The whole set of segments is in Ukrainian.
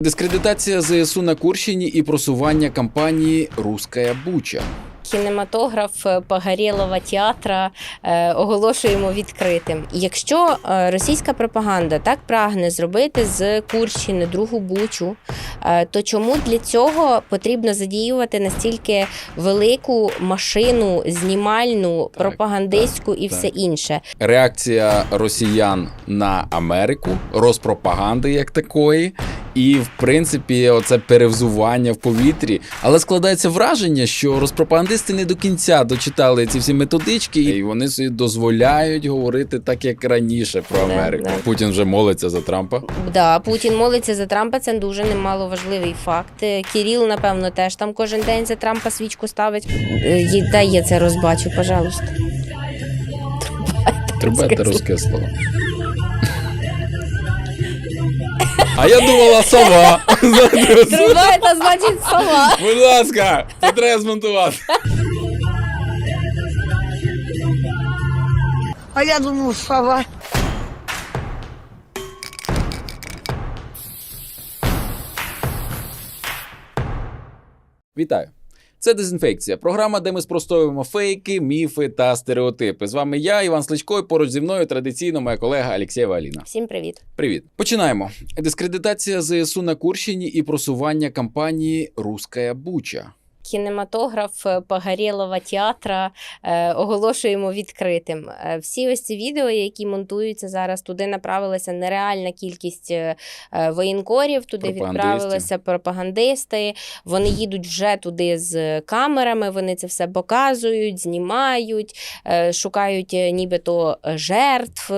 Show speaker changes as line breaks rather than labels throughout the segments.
Дискредитація ЗСУ на Курщині і просування кампанії Руская Буча.
Кінематограф е, Погорєлова театра е, оголошуємо відкритим. Якщо е, російська пропаганда так прагне зробити з Курщини другу бучу, е, то чому для цього потрібно задіювати настільки велику машину знімальну,
Так,
пропагандистську
так,
і
так.
все інше?
Реакція росіян на Америку, розпропаганди як такої, і в принципі, оце перевзування в повітрі. Але складається враження, що розпропагандисти не до кінця дочитали ці всі методички, і вони собі дозволяють говорити так, як раніше про
Да,
Америку.
да.
Путін вже молиться за Трампа.
Да, Путін молиться за Трампа, це дуже немаловажливий факт. Е, Кіріл, напевно, теж там кожен день за Трампа свічку ставить. Е, Дай я це розбачу, пожалуйста.
Трубете русське слово. А я думала сова.
Труба, це значить сова.
Будь ласка, це треба змонтувати.
А я думаю, сова.
Вітаю. Це дезінфекція. Програма, де ми спростовуємо фейки, міфи та стереотипи. З вами я, Іван Сличко, і поруч зі мною традиційно моя колега Алексєєва Аліна.
Всім привіт.
Привіт. Починаємо. Дискредитація ЗСУ на Курщині і просування кампанії Руская Буча.
Кінематограф е, театра е, оголошуємо відкритим. Е, Всі ось ці відео, які монтуються зараз, туди направилася нереальна кількість воєнкорів, туди відправилися пропагандисти. Вони їдуть вже туди з камерами, вони це все показують, знімають, шукають нібито жертв.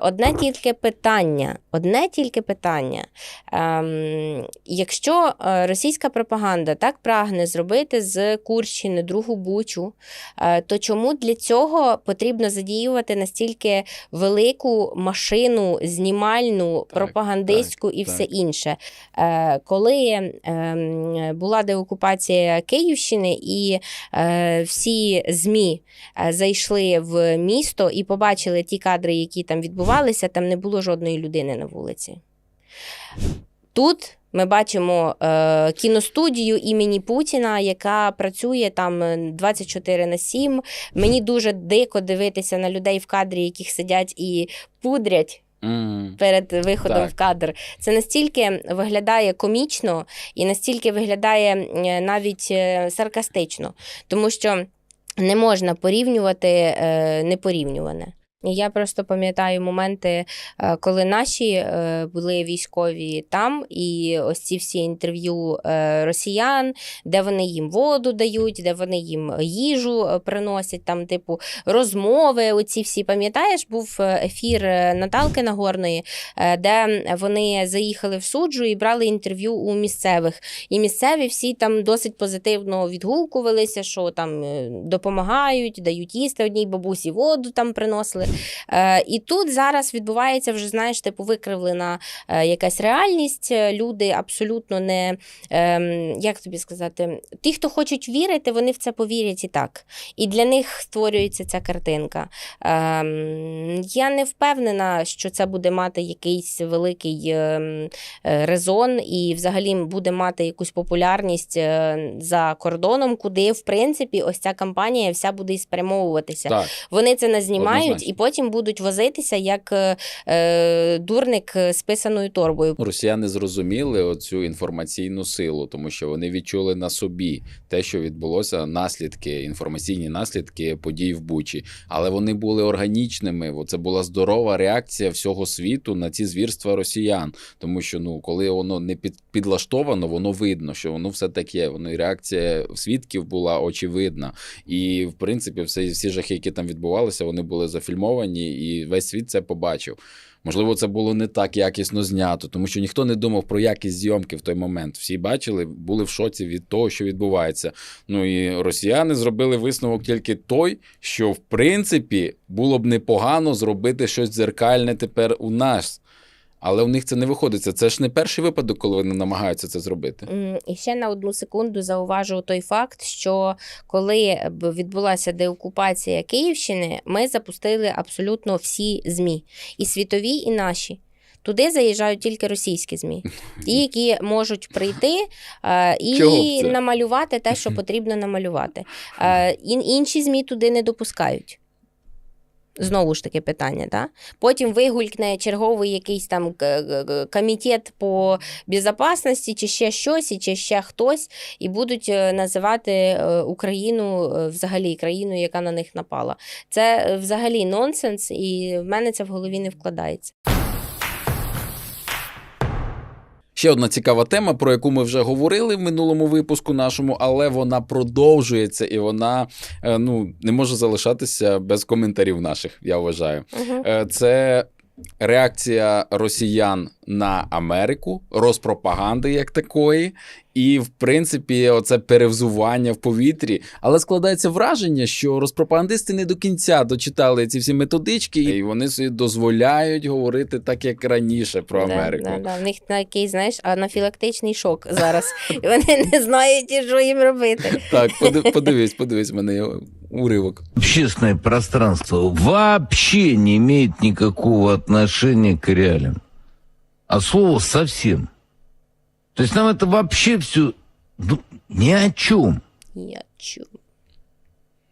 Одне тільки питання. Одне тільки питання. Ем, якщо російська пропаганда так прагне зробити з Курщини другу бучу, е, то чому для цього потрібно задіювати настільки велику машину знімальну,
Так,
пропагандистську
так,
і
так.
все інше? Е, Коли ем, була деокупація Київщини і е, всі ЗМІ зайшли в місто і побачили ті кадри, які там відбувалися, там не було жодної людини на вулиці. Тут ми бачимо е, кіностудію імені Путіна, яка працює там е, 24 на 7. Мені дуже дико дивитися на людей в кадрі, яких сидять і пудрять
М,
перед виходом
Так.
в кадр. Це настільки виглядає комічно і настільки виглядає е, навіть е, саркастично, тому що не можна порівнювати е, непорівнюване. Я просто пам'ятаю моменти, е, коли наші е, були військові там, і ось ці всі інтерв'ю е, росіян, де вони їм воду дають, де вони їм їжу приносять, там, типу, розмови. Оці всі пам'ятаєш, був ефір Наталки Нагорної, де вони заїхали в суджу і брали інтерв'ю у місцевих. І місцеві всі там досить позитивно відгукувалися, що там допомагають, дають їсти одній бабусі воду там приносили. Е, І тут зараз відбувається вже, знаєш, типу викривлена е, якась реальність. Е, Люди абсолютно не ем, як тобі сказати, ті, хто хочуть вірити, вони в це повірять і так. І для них створюється ця картинка. Ем, я не впевнена, що це буде мати якийсь великий ем, е, резон і взагалі буде мати якусь популярність за кордоном, куди, в принципі, ось ця кампанія вся буде і спрямовуватися.
Так.
Вони це назнімають і потім будуть возитися як е, е, дурник з писаною торбою.
Росіяни зрозуміли оцю інформаційну силу, тому що вони відчули на собі те, що відбулося, наслідки, інформаційні наслідки подій в Бучі. Але вони були органічними. Це була здорова реакція всього світу на ці звірства росіян. Тому що ну, коли воно не під, підлаштовано, воно видно, що воно все таке. Воно і реакція свідків була очевидна. І в принципі, все, всі жахи, які там відбувалися, вони були зафільмовані, і весь світ це побачив. Можливо, це було не так якісно знято, тому що ніхто не думав про якість зйомки в той момент. Всі бачили, були в шоці від того, що відбувається. Ну і росіяни зробили висновок тільки той, що в принципі було б непогано зробити щось дзеркальне тепер у нас. Але у них це не виходить. Це ж не перший випадок, коли вони намагаються це зробити.
І ще на одну секунду зауважу той факт, що коли б відбулася деокупація Київщини, ми запустили абсолютно всі ЗМІ, і світові, і наші. Туди заїжджають тільки російські ЗМІ, ті, які можуть прийти е, і намалювати те, що потрібно намалювати. Е, ін- інші ЗМІ туди не допускають. Знову ж таки питання, да? Потім вигулькне черговий якийсь там комітет по безпечності, чи ще щось, і чи ще хтось, і будуть е, називати е, Україну е, взагалі країною, яка на них напала. Це взагалі нонсенс, і в мене це в голові не вкладається.
Ще одна цікава тема, про яку ми вже говорили в минулому випуску нашому, але вона продовжується і вона е, ну, не може залишатися без коментарів наших, я вважаю. Е, Це реакція росіян на Америку, розпропаганди як такої, і, в принципі, оце перевзування в повітрі. Але складається враження, що розпропагандисти не до кінця дочитали ці всі методички, і вони собі дозволяють говорити так, як раніше про Америку.
Да, да, да. В них такий, знаєш, анафілактичний шок зараз. І вони не знають, що їм робити.
Так, подивись, подивись, мене уривок.
общественное пространство вообще не имеет никакого отношения к реалиям. А слово совсем. То есть нам это вообще все ну, ни о чем.
Я чу.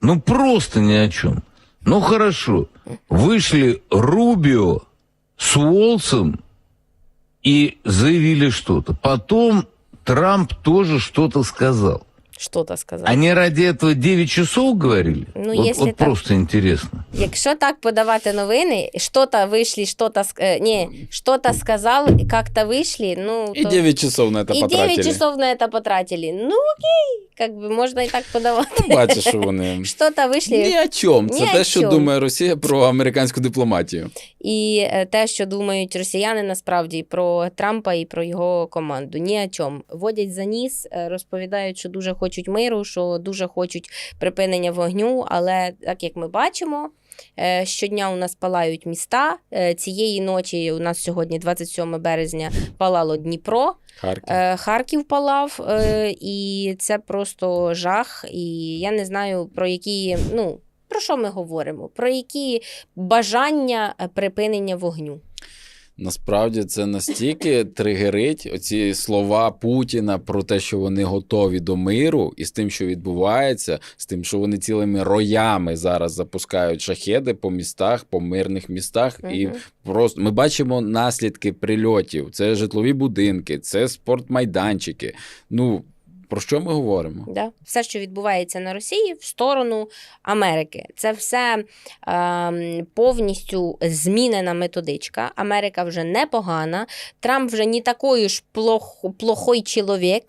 Ну просто ни о чем. Ну хорошо. Вышли Рубио с Уолсом и заявили что-то. Потом Трамп тоже что-то сказал.
Що-то сказав.
Они ради этого 9 часов говорили?
Ну,
вот
если
вот
так.
просто интересно.
Якщо так подавати новини, що-то вийшли, що-то ск- е, ні, що-то сказав, як-то вийшли, ну
І
то...
9 часов на це
і
потратили.
9 часов на это потратили. Ну окей, как бы можна і так подавати.
Бачиш, що вони.
Що-то вийшли.
Ні о чому. Це
Ні
те,
о
що
чому.
думає Росія про американську дипломатію.
І е, те, що думають росіяни насправді про Трампа і про його команду. Ні о чому. Водять за ніс, е, розповідають, що дуже хочуть миру, що дуже хочуть припинення вогню. Але так як ми бачимо. е, Щодня у нас палають міста. Е, Цієї ночі у нас сьогодні, 27 березня, палало Дніпро,
Харків.
Е, Харків палав, і це просто жах. І я не знаю про які, ну про що ми говоримо? Про які бажання припинення вогню.
Насправді це настільки тригерить оці слова Путіна про те, що вони готові до миру, і з тим, що відбувається, з тим, що вони цілими роями зараз запускають шахеди по містах, по мирних містах, і просто ми бачимо наслідки прильотів. Це житлові будинки, це спортмайданчики. Ну про що ми говоримо?
Да? Все, що відбувається на Росії, в сторону Америки. Це все ем, повністю змінена методичка. Америка вже непогана. Трамп вже не такий ж плох, плохой чоловік.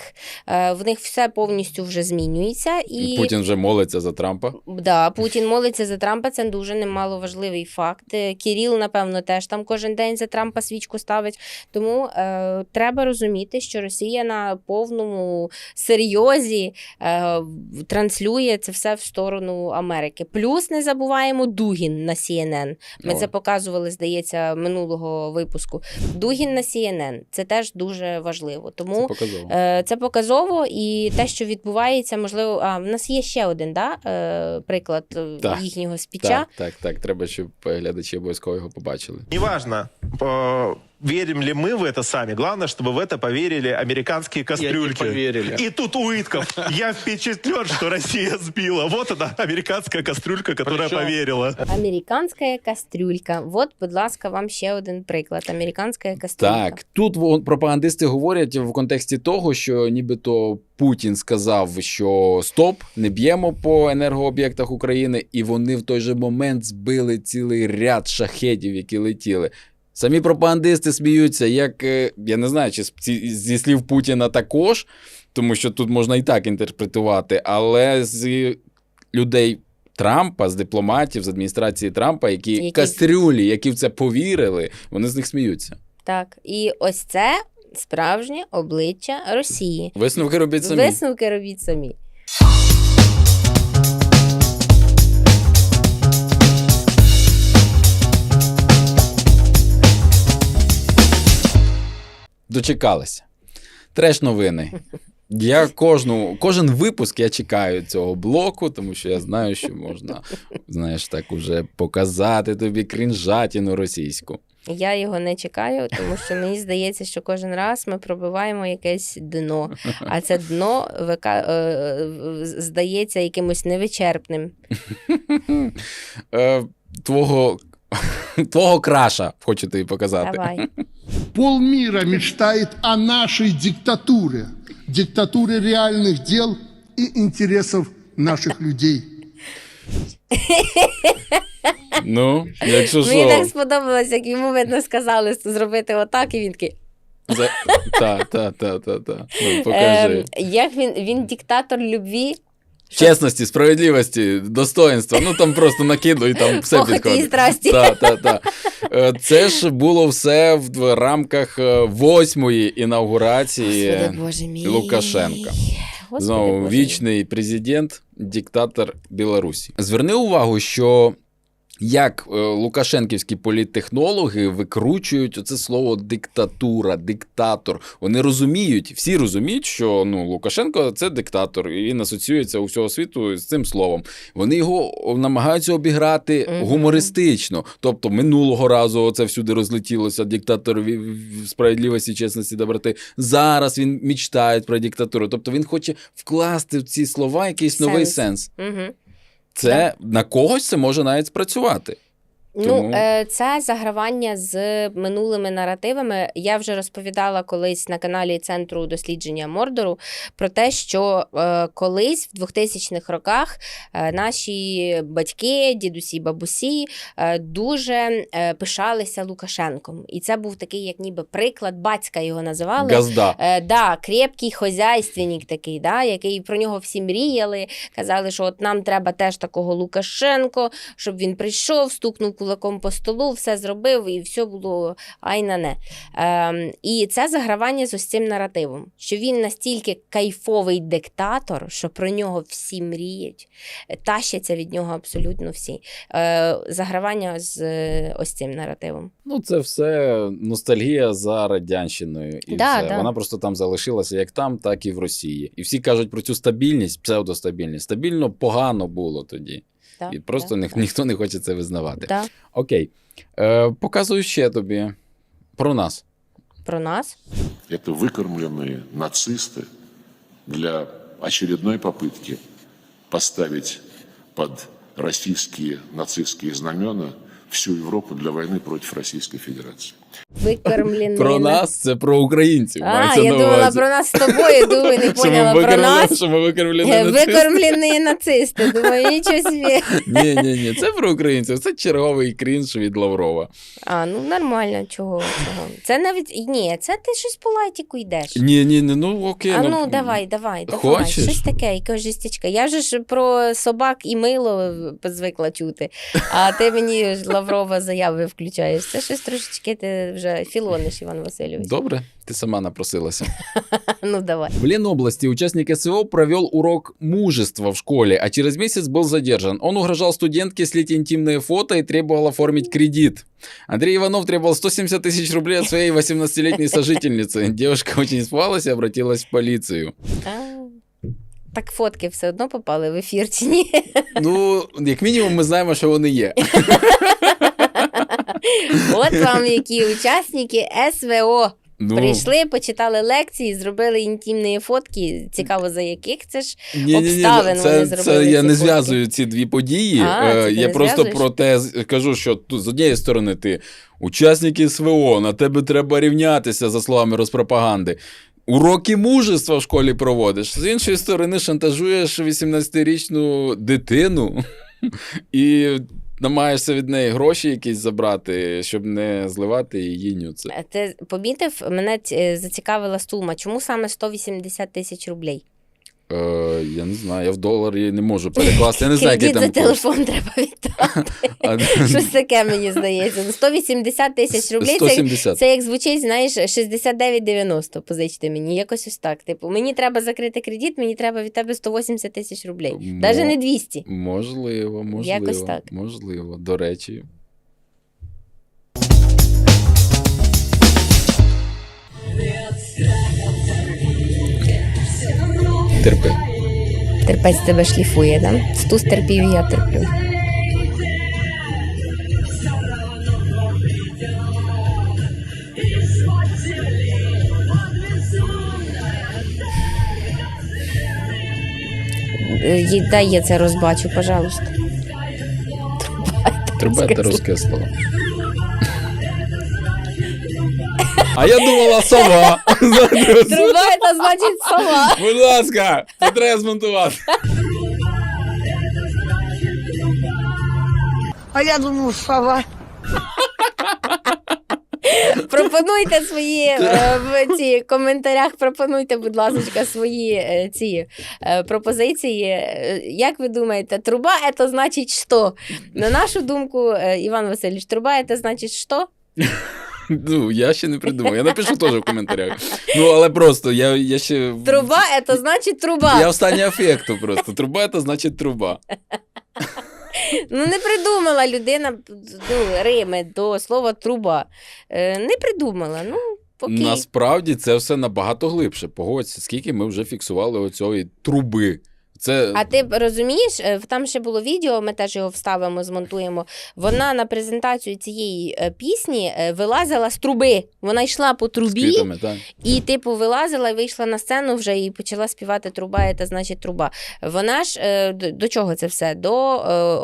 Е, в них все повністю вже змінюється. І
Путін вже молиться за Трампа.
Да, Путін молиться за Трампа, це дуже немаловажливий факт. Е, Кіріл, напевно, теж там кожен день за Трампа свічку ставить. Тому е, треба розуміти, що Росія на повному серйозі е, транслює це все в сторону Америки. Плюс не забуваємо Дугін на CNN. Ми
О.
це показували, здається, минулого випуску. Дугін на CNN. Це теж дуже важливо.
Це
Тому
показово.
Е, Це показово, і те, що відбувається, можливо, а в нас є ще один да, е, приклад е,
Так.
їхнього спіча.
Так, так, так. Треба, щоб глядачі обов'язково його побачили.
Неважно, верим ли мы в это сами. Главное, чтобы в это поверили американские кастрюльки.
поверили.
И тут Уитков. Я впечатлен, что Россия сбила. Вот она, американская кастрюлька, которая
Причем-
поверила.
Американська кастрюлька. От, будь ласка, вам ще один приклад. Американська кастрюлька.
Так, тут во- пропагандисти говорять в контексті того, що нібито Путін сказав, що стоп, не б'ємо по енергооб'єктах України, і вони в той же момент збили цілий ряд шахедів, які летіли. Самі пропагандисти сміються, як е, я не знаю, чи зі слів Путіна також, тому що тут можна і так інтерпретувати, але з людей. Трампа з дипломатів з адміністрації Трампа, які,
Які-
кастрюлі, які в це повірили, вони з них сміються.
так. І ось це справжнє обличчя Росії.
Висновки робіть самі.
Висновки робіть самі.
Дочекалися. Треш новини. Я кожну, кожен випуск я чекаю цього блоку, тому що я знаю, що можна, знаєш, так уже показати тобі крінжатіну російську.
Я його не чекаю, тому що мені здається, що кожен раз ми пробиваємо якесь дно, а це дно вика... е, е, здається якимось невичерпним.
Е, твого, твого краша, хочу тобі показати.
Давай.
Полмира мечтает о нашей диктатуре, диктатуре реальных дел и интересов наших людей.
Ну, якщо
Мені так сподобалось, як йому видно сказали зробити отак, і він такий.
За... Та, та, та, та, та. Ну, покажи.
Ем, як він, він диктатор любві,
Чесності, справедливості, достоинства. Ну там просто накидуй, там все
похоті і
підходить.
страсті.
Та, та, та. Е, Це ж було все в рамках е, восьмої інаугурації
Господи, Боже мій.
Лукашенка.
Господи,
Знову
Боже мій.
вічний президент, диктатор Білорусі. Зверни увагу, що як е, лукашенківські політтехнологи викручують оце слово диктатура, диктатор. Вони розуміють, всі розуміють, що ну Лукашенко це диктатор, і він асоціюється у всього світу з цим словом. Вони його намагаються обіграти гумористично. Тобто минулого разу це всюди розлетілося. Диктатор справедливості, чесності, доброти. Зараз він мечтає про диктатуру. Тобто він хоче вкласти в ці слова якийсь новий
Сенс. Мгм.
Це на когось це може навіть спрацювати.
Ну,
Тому-
е, це загравання з минулими наративами. Я вже розповідала колись на каналі Центру дослідження Мордору про те, що е, колись в 2000-х роках е, наші батьки, дідусі, бабусі дуже пишалися Лукашенком. І це був такий, як ніби приклад, батька його називали.
Газда.
Да, крепкий хозяйственник такий, да, який про нього всі мріяли. Казали, що от нам треба теж такого Лукашенко, щоб він прийшов, стукнув кулаком по столу, все зробив, і все було ай на не. Ем, і це загравання з ось цим наративом, що він настільки кайфовий диктатор, що про нього всі мріють, е, тащаться від нього абсолютно всі. Е, загравання з е, ось цим наративом.
Ну, це все ностальгія за радянщиною. І
Да,
все.
да.
Вона просто там залишилася як там, так і в Росії. І всі кажуть про цю стабільність, псевдостабільність. Стабільно погано було тоді.
Да,
І просто
да,
ні, ніхто не хоче це визнавати.
да.
Окей. Е, показую ще тобі про нас.
Про нас.
Это выкормленные нацисты для очередной попытки поставить под российские нацистские знамена всю Европу для войны против Российской Федерации.
Викормлений.
Про нас це про українців.
А, я думала про нас з тобою, думаю, не
Що ми
поняла про
викормлені-
нас.
Що ми викормлені
Е,
нацисти.
Викормлені нацисти. Думаю, нічого собі.
Ні, ні, ні, це про українців. Це черговий крінж від Лаврова.
А, ну нормально, чого, чого. Це навіть ні, це ти щось по лайтіку йдеш.
Ні, ні, ні, ну окей.
А ну давай, давай, давай.
Хочеш?
Щось таке, якогось жестячка. Я же ж про собак і мило звикла чути. А ти мені Лаврова заяви включаєш. Це щось трошечки ти вже філониш, Іван Васильович.
Добре, ти сама напросилася.
Ну давай.
В Ленобласти участник СВО провел урок мужества в школе, а через месяц был задержан. Он угрожал студентке слить интимные фото и требовал оформить кредит. Андрей Иванов требовал 170 тысяч рублей от своей 18-летней сожительницы. Девушка очень испугалась и обратилась в полицию.
А, так фотки все одно попали в ефір чи ні?
Ну, як мінімум, ми знаємо, що вони є.
От вам які учасники СВО.
Ну,
Прийшли, почитали лекції, зробили інтимні фотки. Цікаво, за яких це ж.
Ні-ні-ні,
обставин
це,
вони
це
зробили
я не
фотки.
зв'язую ці дві події.
А,
Е, я просто про те кажу, що тут з однієї сторони ти учасник СВО, на тебе треба рівнятися, за словами розпропаганди. Уроки мужества в школі проводиш. З іншої сторони, шантажуєш 18-річну дитину і намагаєшся від неї гроші якісь забрати, щоб не зливати її нюци.
Ти помітив, мене е, зацікавила сума. Чому саме 180 тисяч рублей?
Е, я не знаю, я в доларі не можу перекласти. Я не знаю, який
Кредит за
там
телефон треба віддати. Щось таке мені здається. Ну, 180 тисяч рублей. Це,
170.
це як звучить, знаєш, 69,90 позичте мені. Якось ось так. Типу, мені треба закрити кредит, мені треба від тебе 180 тисяч рублей.
Мо-
Навіть не 200.
Можливо, можливо.
Якось так.
Можливо, до речі. терпи.
Терпець тебе шліфує. Да? Стус терпів, я терплю. Е, дай я це розбачу, пожалуйста.
Трубайте, це русське слово. А я думала сова.
Труба це значить сова.
Будь ласка, це треба змонтувати.
А я думаю, сова.
Пропонуйте свої е, в ці коментарях. Пропонуйте, будь ласка, свої е, ці е, пропозиції. Е, Як ви думаєте, труба це значить що? На нашу думку, е, Іван Васильович, труба це значить що?
Ну, я ще не придумав. Я напишу теж в коментарях. Ну, але просто я, я ще.
Труба це значить труба.
Я в стані афекту просто. Труба це значить труба.
Ну не придумала людина ну, Рими до слова труба. Е, Не придумала. Ну, окей.
Насправді це все набагато глибше. Погодься, скільки ми вже фіксували оцієї труби. Це
А ти розумієш, е, там ще було відео, ми теж його вставимо, змонтуємо. Вона на презентацію цієї е, пісні е, вилазила з труби. Вона йшла по трубі
квітами, так.
і, типу, вилазила і вийшла на сцену вже і почала співати труба, це значить труба. Вона ж до чого це все? До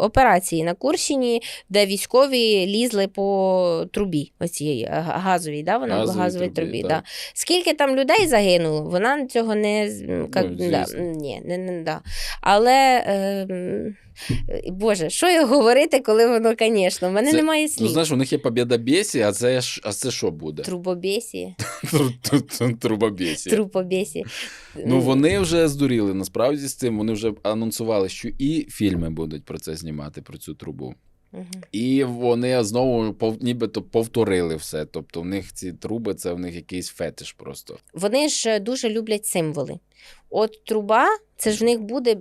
операції на Курщині, де військові лізли по трубі, оцієї газовій, да? вона
Газовій
газовій
трубі,
трубі.
так.
да. Скільки там людей загинуло, вона цього не
Ну,
да, ні, не, не, да. Але е, Боже, що я говорити, коли воно, звісно, в мене
Це-
немає
Ну, знаєш, у них є побєдобєсі, а це, а це що буде?
Трубобесі,
Трубобєсі.
трупобесі.
Ну вони вже здуріли насправді з цим. Вони вже анонсували, що і фільми будуть про це знімати, про цю трубу. І вони знову нібито повторили все. Тобто, в них ці труби, це в них якийсь фетиш просто.
Вони ж дуже люблять символи. От труба, це ж в них буде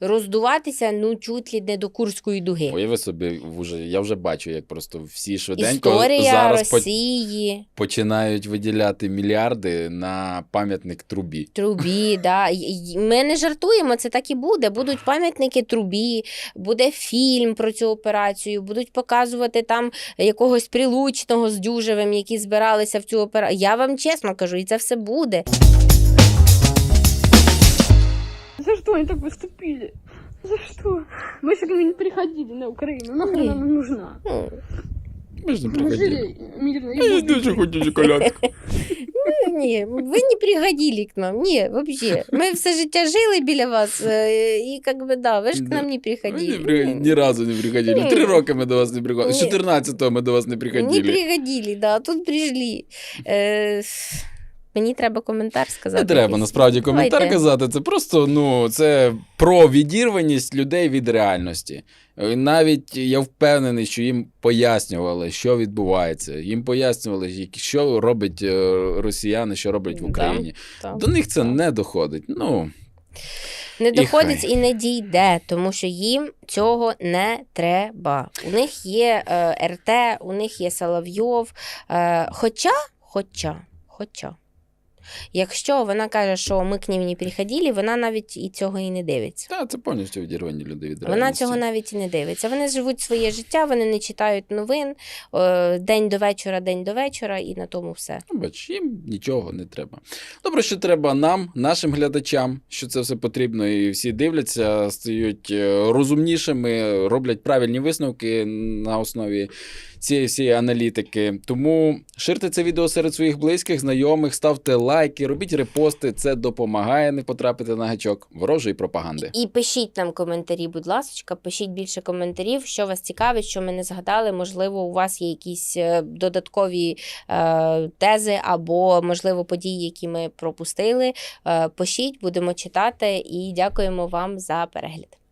роздуватися ну чуть ли не до Курської дуги.
Уяви собі, вже, я вже бачу, як просто всі швиденько
Історія
зараз
Росії,
починають виділяти мільярди на пам'ятник трубі.
трубі. да. Ми не жартуємо, це так і буде. Будуть пам'ятники трубі, буде фільм про цю операцію, будуть показувати там якогось прилучного з Дюжевим, які збиралися в цю операцію. Я вам чесно кажу, і це все буде.
За что они так поступили? За что? Мы же не приходили на Украину. Нахрен она нам нужна?
Ну,
Ми ж не
Мы
приходили.
жили мирно и
Я
будем
дуже
жить.
хочу шоколадку.
Ні, ви не пригодили к нам. Ні, вообще. Ми все життя жили біля вас, е, і как би да, ви ж к нам не приходили.
при- Ні разу не приходили.
Ні.
Три роки ми до вас не приходили. З
Ні.
14-го ми до вас не
Не
приходили.
да, тут прийшли. Е, мені треба коментар сказати.
Не треба
якийсь.
насправді коментар
Давайте.
казати. Це просто ну це про відірваність людей від реальності. Е, Навіть я впевнений, що їм пояснювали, що відбувається. Їм пояснювали, що робить е, росіяни, що роблять в Україні.
Так.
До них це
так.
не доходить. Ну
Не доходить
хай.
і не дійде, тому що їм цього не треба. У них є е, РТ, у них є Соловйов. Е, хоча, хоча, хоча. Якщо вона каже, що ми к ним не приходили, вона навіть і цього і не дивиться.
та це повністю відірвані люди від
Вона цього навіть і не дивиться. Вони живуть своє життя, вони не читають новин е, день до вечора, день до вечора, і на тому все.
Ну, Бач, їм нічого не треба. Добре, що треба нам, нашим глядачам, що це все потрібно, і всі дивляться, стають е, розумнішими, роблять правильні висновки на основі цієї всієї аналітики. Тому ширте це відео серед своїх близьких, знайомих, ставте лайки, робіть репости. Це допомагає не потрапити на гачок ворожої пропаганди.
І пишіть нам коментарі, будь ласка, пишіть більше коментарів, що вас цікавить, що ми не згадали. Можливо, у вас є якісь е, додаткові е, тези або, можливо, події, які ми пропустили. Е, пишіть, будемо читати і дякуємо вам за перегляд.